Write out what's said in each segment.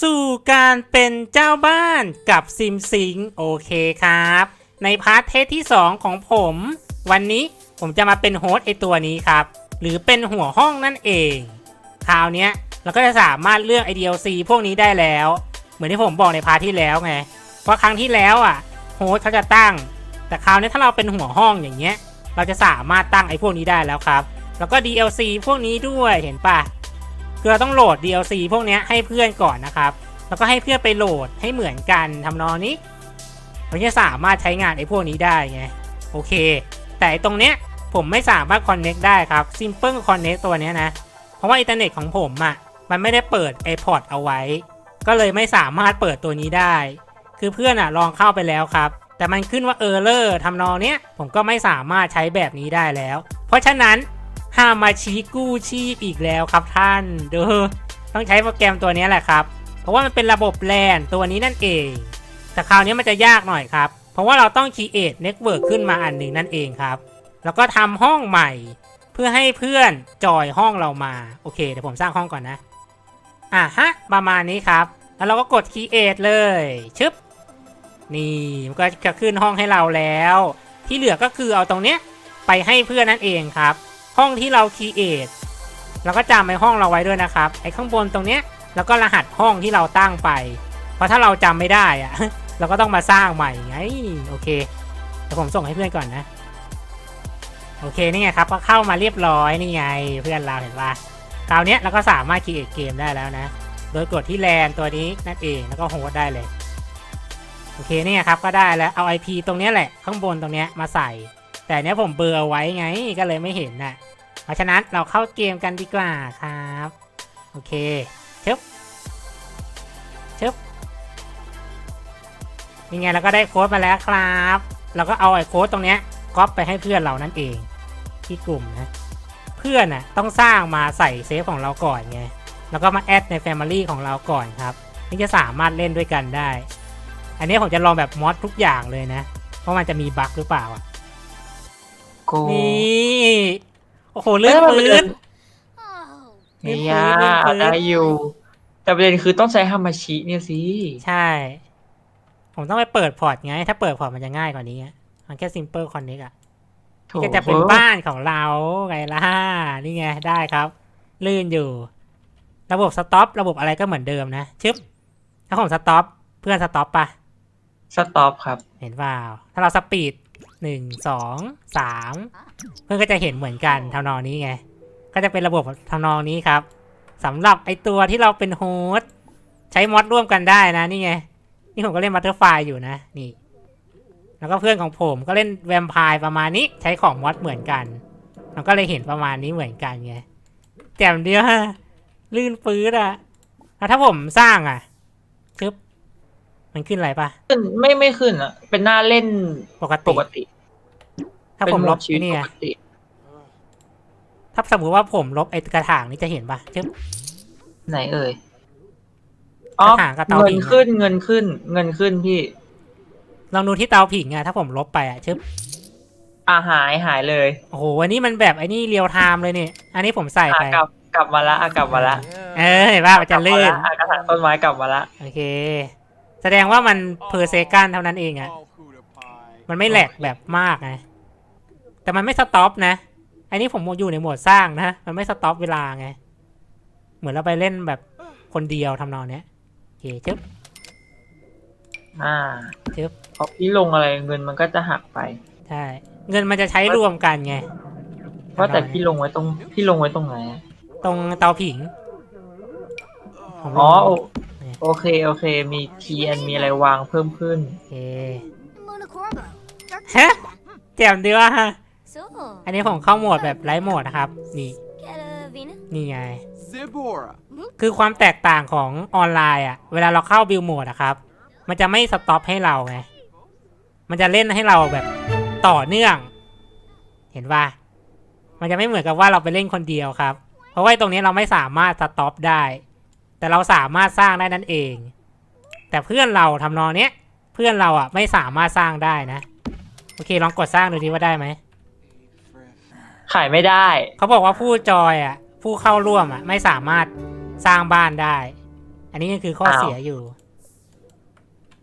สู่การเป็นเจ้าบ้านกับซิมซิงโอเคครับ ในพาร์ทเทสที่ 2 ของผม วันนี้ผมจะมาเป็นโฮสต์ไอตัวนี้ครับ หรือเป็นหัวห้องนั่นเอง คราวนี้เราก็จะสามารถเลือกไอ DLC พวกนี้ได้แล้ว เหมือนที่ผมบอกในพาร์ทที่แล้วไงเพราะครั้งที่แล้วอะโฮสต์เขาจะตั้ง แต่คราวนี้ถ้าเราเป็นหัวห้องอย่างเงี้ย เราจะสามารถตั้งไอพวกนี้ได้แล้วครับ แล้วก็ DLC พวกนี้ด้วยเห็นปะ คือเราต้องโหลด DLC พวกนี้ให้เพื่อนก่อนนะครับ แล้วก็ให้เพื่อนไปโหลดให้เหมือนกันทำนองนี้เราจะสามารถใช้งานไอ้พวกนี้ได้ไงโอเค แต่ตรงเนี้ยผมไม่สามารถ connect ได้ครับ Simple Connect ตัวเนี้ยนะ เพราะว่าอินเทอร์เน็ตของผมอะ่ะมันไม่ได้เปิด iPod เอาไว้ ก็เลยไม่สามารถเปิดตัวนี้ได้ คือเพื่อนอะลองเข้าไปแล้วครับ แต่มันขึ้นว่า Error ทำนองเนี้ยผมก็ไม่สามารถใช้แบบนี้ได้แล้ว เพราะฉะนั้น ห้ามมาชี้กู้ชีพอีกแล้วครับท่าน เด้อต้องใช้โปรแกรมตัวนี้แหละครับ เพราะว่ามันเป็นระบบแลนตัวนี้นั่นเอง แต่คราวนี้มันจะยากหน่อยครับ เพราะว่าเราต้อง create network ขึ้นมาอันหนึ่งนั่นเองครับ แล้วก็ทำห้องใหม่ เพื่อให้เพื่อนจอยห้องเรามา โอเค เดี๋ยวผมสร้างห้องก่อนนะ อะฮะ ประมาณนี้ครับ แล้วเราก็กด create เลย ชึบ นี่มันก็จะขึ้นห้องให้เราแล้ว ที่เหลือก็คือเอาตรงเนี้ยไปให้เพื่อนนั่นเองครับ ห้องที่เรา create เราก็จำไอ้ห้องเราไว้ด้วยนะครับ ไอ้ข้างบนตรงเนี้ยแล้วก็รหัสห้องที่เราตั้งไป เพราะถ้าเราจำไม่ได้อะเราก็ต้องมาสร้างใหม่ไงโอเคเดี๋ยวผมส่งให้เพื่อนก่อนนะ โอเคนี่ไงครับก็เข้ามาเรียบร้อยนี่ไง เพื่อนเราเห็นปะคราวนี้เราก็สามารถ create เกมได้แล้วนะ โดยกดที่แลนตัวนี้นั่นเองแล้วก็โฮสต์ได้เลยโอเคนี่ครับก็ได้แล้วเอา IP ตรงเนี้ยแหละข้างบนตรงเนี้ยมาใส่ แต่เนี้ยผมเบลอร์ไว้ไงก็เลยไม่เห็นน่ะ เพราะฉะนั้นเราเข้าเกมกันดีกว่าครับ โอเคชึบชึบนี่ไงเราก็ได้โค้ดมาแล้วครับ เราก็เอาไอ้โค้ดตรงเนี้ยก๊อปไปให้เพื่อนเรานั่นเองที่กลุ่มนะ เพื่อนน่ะต้องสร้างมาใส่เซฟของเราก่อนไง แล้วก็มาแอดใน Family ของเราก่อนครับถึงจะสามารถเล่นด้วยกันได้ อันนี้ผมจะลองแบบมอดทุกอย่างเลยนะว่าะมันจะมีบั๊กหรือเปล่าอะ โกนี่โอ้โหเลื่อนเอ้ยมันเป็พื้นนไม่ยากเล่นพื้น ได้อยู่ แต่ประเด็นคือต้องใช้ฮามาชิเนี่ยสิ ใช่ ผมต้องไปเปิดพอร์ตไง ถ้าเปิดพอร์ตมันจะง่ายกว่านี้อะมันแค่ simple connect อะโถก็จะเป็นบ้านของเราไงล่ะนี่ไงได้ครับ ลื่นอยู่ ระบบสต็อประบบอะไรก็เหมือนเดิมนะชึบถ้าผมสต็อปเพื่อนสต็อปปะสต็อปครับ เห็นเปล่าถ้าเราสปีด หนึ่งสองสามเพื่อนก็จะเห็นเหมือนกันทำนองนี้ไง ก็จะเป็นระบบทำนองนี้ครับสำหรับไอตัวที่เราเป็นโฮสต์ใช้มอดร่วมกันได้นะนี่ไง นี่ผมก็เล่นมัตเตอร์ไฟอยู่นะนี่ แล้วก็เพื่อนของผมก็เล่นแวมไพร์ประมาณนี้ใช้ของมอดเหมือนกันมันก็เลยเห็นประมาณนี้เหมือนกันไงแจ่มเดียวฮะลื่นปื้ดอะแล้วถ้าผมสร้างอะ มันขึ้นอะไรปะขึ้นไม่ไม่ขึ้นอะ เป็นหน้าเล่นปกปติกติ ถ้าเป็นผมโหมลดบชีวิตไอ้นี่ปไงกติถ้าสมมติว่าผมลบไอ้กระถางนี่จะเห็นปะชึบไหนเอ่ยอ๋อกระถางกับเตาเงิผินงขึ้นเงินขึ้น เงินขึ้นพี่ ลองดูที่เตาผิงอะถ้าผมลบไปอะชึบอ่าหายหายเลย โอ้โหอันนี้มันแบบไอ้นี่เรียวไทม์เลยเนี่ยอันนี้ผมใส่อะไปกลับกลับมาละอะกลับมาละ เออเห็นว่ามันจะลื่นกลับมาละอะกระถางต้นไม้กลับมาละ โอเค แสดงว่ามันเพอร์เซกันเท่านั้นเองอะมันไม่แหลกแบบมากไงแต่มันไม่สต็อปนะอันนี้ผมอยู่ในโหมดสร้างนะมันไม่สต็อปเวลาไง เหมือนเราไปเล่นแบบคนเดียวทำนองเนี้ยโอเคชึบอ่าจึ๊บพอพี่ลงอะไรเงินมันก็จะหักไปใช่เงินมันจะใช้รวมกันไงว่าแต่พี่ลงไว้ตรงพี่ลงไว้ตรงไหนอะตรงเตาผิงผมลงอ๋อ โอเนี่ยโอเค โอเค มีทีแอนมีอะไรวางเพิ่มขึ้น โอเค Luna Corbo. Dark Huh? Huh? แจ่มดีว่ะ So, อันนี้ผมเข้าโหมดแบบไลฟ์โหมดนะครับ นี่ get a Vina. นี่ไง Zibora. คือความแตกต่างของออนไลน์อะ เวลาเราเข้าบิลโหมดอะครับ มันจะไม่สต็อปให้เราไง มันจะเล่นให้เราแบบต่อเนื่อง เห็นป่ะ มันจะไม่เหมือนกับว่าเราไปเล่นคนเดียวครับ เพราะว่าตรงนี้เราไม่สามารถสต็อปได้ แต่เราสามารถสร้างได้นั่นเอง แต่เพื่อนเราทำนองเนี้ยเพื่อนเราอะไม่สามารถสร้างได้นะ โอเคลองกดสร้างดูดิว่าได้ไหมขายไม่ได้ เขาบอกว่าผู้จอยอะ ผู้เข้าร่วมอะ ไม่สามารถสร้างบ้านได้ อันนี้ก็คือข้ออ้าวเสียอยู่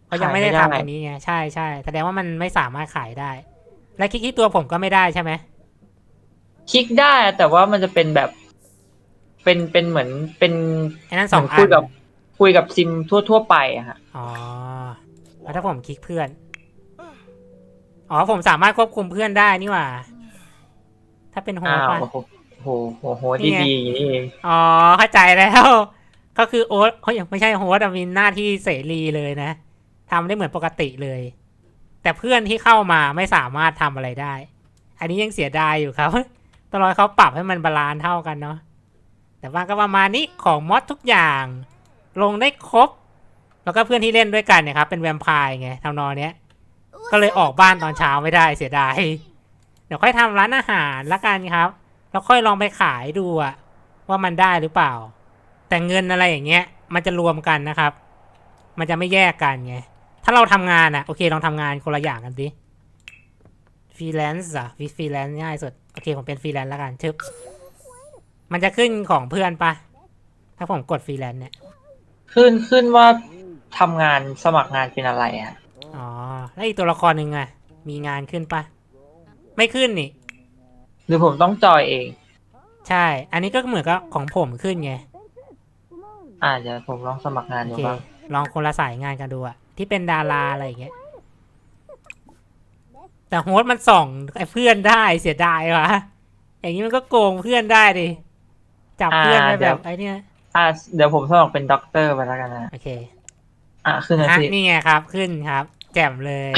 เขายังขายไม่ได้ไม่ได้ทำอันนี้ไงใช่ใช่แสดงว่ามันไม่สามารถขายได้ และคลิกที่ตัวผมก็ไม่ได้ใช่ไหมคลิกได้อะแต่ว่ามันจะเป็นแบบ เป็นเป็นเหมือนเป็นไอ้นั่นสองเหมือัคุยนกับคุยกับซิมทั่วทั่วๆไปอะฮะอ๋อแล้วถ้าผมคลิกเพื่อน อ๋อผมสามารถควบคุมเพื่อนได้นี่หว่า ถ้าเป็นโฮอ้าสวต์ป่ะโอ้โหโอ้โหโอ้โหนี่ดีไง ดีอย่างนี้เองอ๋อเข้าใจแล้ว ก็คือโอ๊ตเขายังไม่ใช่โฮสต์อะมีหน้าที่เสรีเลยนะทำได้เหมือนปกติเลย แต่เพื่อนที่เข้ามาไม่สามารถทำอะไรได้ อันนี้ยังเสียดายอยู่ครับ ตลอดเขาปรับให้มันบาลานซ์เท่ากันเนาะ แต่ว่าก็ประมาณนี้ของมอดทุกอย่าง ลงได้ครบ แล้วก็เพื่อนที่เล่นด้วยกันเนี่ยครับเป็นแวมไพร์ไงทำนองเนี้ย ก็เลยออกบ้านตอนเช้าไม่ได้เสียดาย เดี๋ยวค่อยทำร้านอาหารละกันครับ แล้วค่อยลองไปขายดูอะว่ามันได้หรือเปล่า แต่เงินอะไรอย่างเงี้ย มันจะรวมกันนะครับ มันจะไม่แยกกันไง ถ้าเราทำงานอะโอเคลองทำงานคนละอย่างกันดิฟรีแลนซ์อะฟรีแลนซ์ง่ายสุด โอเคผมเป็นฟรีแลนซ์ละกันชึบ มันจะขึ้นของเพื่อนปะถ้าผมกดฟรีแลนซ์เนี่ยขึ้นขึ้นว่าทำงานสมัครงานเป็นอะไรอะอ๋อแล้วอีกตัวละครหนึ่งอะมีงานขึ้นปะไม่ขึ้นนี่ หรือผมต้องจอยเอง ใช่ อันนี้ก็เหมือนกับของผมขึ้นไงอ่าเดี๋ยวผมลองสมัครงานโอดูเคบ้างลองคนละสายงานกันดูอะที่เป็นดาราอะไรอย่างเงี้ยแต่โฮสต์มันส่องไอ้เพื่อนได้เสียดายวะอย่างนี้มันก็โกงเพื่อนได้ดิ จับเพื่อนไปแบบไอ้เนี่ยอ่าเดี๋ยวผมสมัครเป็นด็อกเตอร์ไปแล้วกันนะโอเค อะขึ้นนะฮะสินี่ไงครับขึ้นครับ แจ่มเลย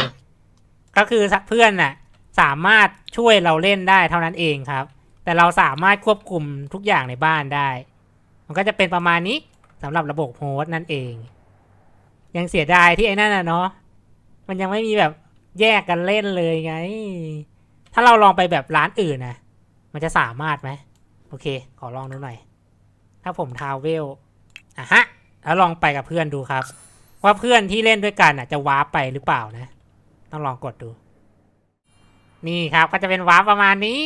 ก็คือเพื่อนน่ะ สามารถช่วยเราเล่นได้เท่านั้นเองครับ แต่เราสามารถควบคุมทุกอย่างในบ้านได้ มันก็จะเป็นประมาณนี้สำหรับระบบโฮสต์นั่นเอง ยังเสียดายที่ไอ้นั่นน่ะเนาะมันยังไม่มีแบบแยกกันเล่นเลยไง ถ้าเราลองไปแบบร้านอื่นนะมันจะสามารถไหม โอเค ขอลองดูหน่อย ถ้าผมทาวเวลอะฮะ แล้วลองไปกับเพื่อนดูครับ ว่าเพื่อนที่เล่นด้วยกันอะจะวาร์ปไปหรือเปล่านะ ต้องลองกดดู นี่ครับก็จะเป็นวาร์ปประมาณนี้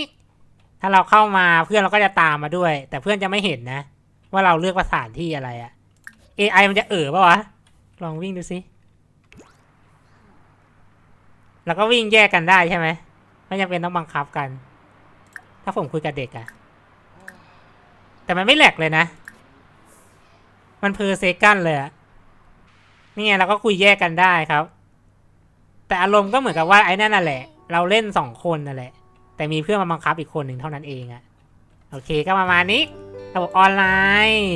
ถ้าเราเข้ามาเพื่อนเราก็จะตามมาด้วย แต่เพื่อนจะไม่เห็นนะ ว่าเราเลือกสถานที่อะไรอะ AI มันจะเออปะวะ ลองวิ่งดูสิ แล้วก็วิ่งแยกกันได้ใช่ไหมไม่จำเป็นต้องบังคับกัน ถ้าผมคุยกับเด็กอะ แต่มันไม่แหลกเลยนะ มันเพอร์เซกันเลยอะนี่ไงเราก็คุยแยกกันได้ครับ แต่อารมณ์ก็เหมือนกับว่าไอ้นั่นน่ะแหละ เราเล่นสองคนนั่นแหละ แต่มีเพื่อนมาบังคับอีกคนหนึ่งเท่านั้นเองอะโอเคก็ประมาณนี้ระบบออนไลน์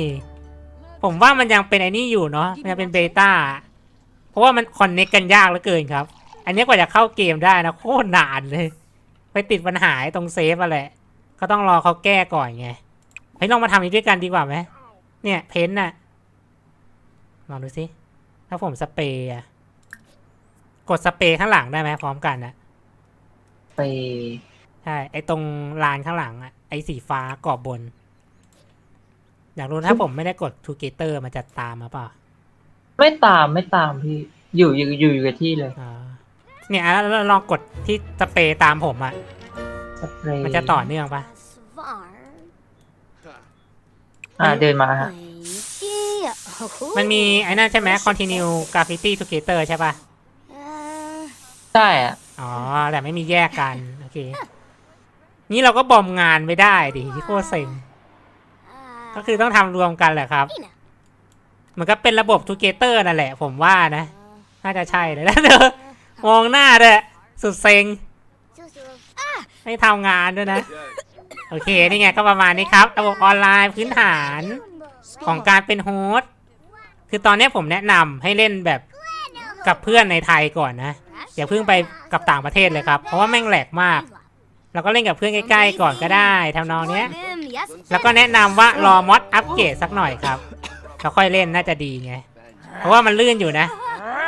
ผมว่ามันยังเป็นไอ้นี่อยู่เนาะมันยังเป็นเบต้า เพราะว่ามันคอนเน็กกันยากเหลือเกินครับ อันนี้กว่าจะเข้าเกมได้นะโคตรนานเลย ไปติดปัญหาไอ้ตรงเซฟอะแหละก็ต้องรอเขาแก้ก่อนไง ฮ้ยลองมาทำนี้ด้วยกันดีกว่าไหมเนี่ย เพ้นท์น่ะลองดูสิถ้าผมสเปรย์อะกดสเปรย์ข้างหลังได้ไหมพร้อมกันนะไปใช่ไอ้ตรงลานข้างหลังอะไอ้สีฟ้ากรอบบน อยากรู้ถ้าผมไม่ได้กดทูเกเตอร์มันจะตามมาเปล่าไม่ตามไม่ตามพี่ อยู่อยู่อยู่อยู่กับที่เลยอ่าเนี่ยแล้วแล้วลองกดที่สเปรย์ตามผมอะสเปรย์มันจะต่อเนื่องปะ Svar. อ่าเดินมาฮะ Yeah. มันมีไอ้นั่นใช่ไหม continue graffiti together ใช่ปะ Uh, ใช่อะ อ๋อ แต่ไม่มีแยกกัน โอเค นี่เราก็บอมงานไม่ได้ดิโคตรเซ็ง ก็คือต้องทำรวมกันแหละครับ Ina. เหมือนก็เป็นระบบ together นั่นแหละ ผมว่านะ น่าจะใช่เลยแล้วเธอมองหน้าด้วยสุดเซ็ง Ah, ไม่ทำงานด้วยนะ โอเค นี่ไงก็ประมาณนี้ครับ ระบบออนไลน์พื้นฐานของการเป็นโฮสต์คือตอนนี้ผมแนะนำให้เล่นแบบกับเพื่อนในไทยก่อนนะ อย่าเพิ่งไปกับต่างประเทศเลยครับ เพราะว่าแม่งแหลกมาก เราก็เล่นกับเพื่อนใกล้ๆก่อนก็ได้ทำนองเนี้ย แล้วก็แนะนำว่ารอมอดอัปเกรดสักหน่อยครับแล้วค่อยเล่นน่าจะดีไง เพราะว่ามันลื่นอยู่นะ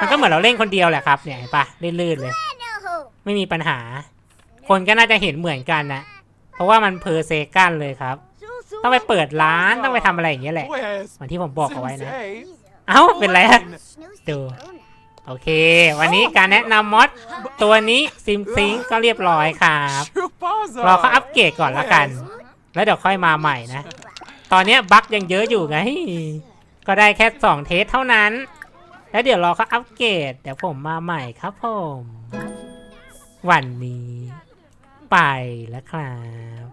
มันก็เหมือนเราเล่นคนเดียวแหละครับ เนี่ยเห็นปะลื่นๆเลย ไม่มีปัญหา คนก็น่าจะเห็นเหมือนกันนะ เพราะว่ามันเพอร์เซกันเลยครับ ต้องไปเปิดร้านต้องไปทำอะไรอย่างเงี้ยแหละเหมือนที่ผมบอกเอาไว้นะ เอ้า เป็นไรฮะดูโอเค วันนี้การแนะนำมอดตัวนี้ซิมซิงก็เรียบร้อยครับรอเขาอัปเกรดก่อนละกัน แล้วเดี๋ยวค่อยมาใหม่นะ ตอนนี้บั๊กยังเยอะอยู่ไง ก็ได้แค่ 2 เทสเท่านั้น แล้วเดี๋ยวรอเขาอัปเกรดเดี๋ยวผมมาใหม่ครับผม วันนี้ ไปแล้วครับ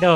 โด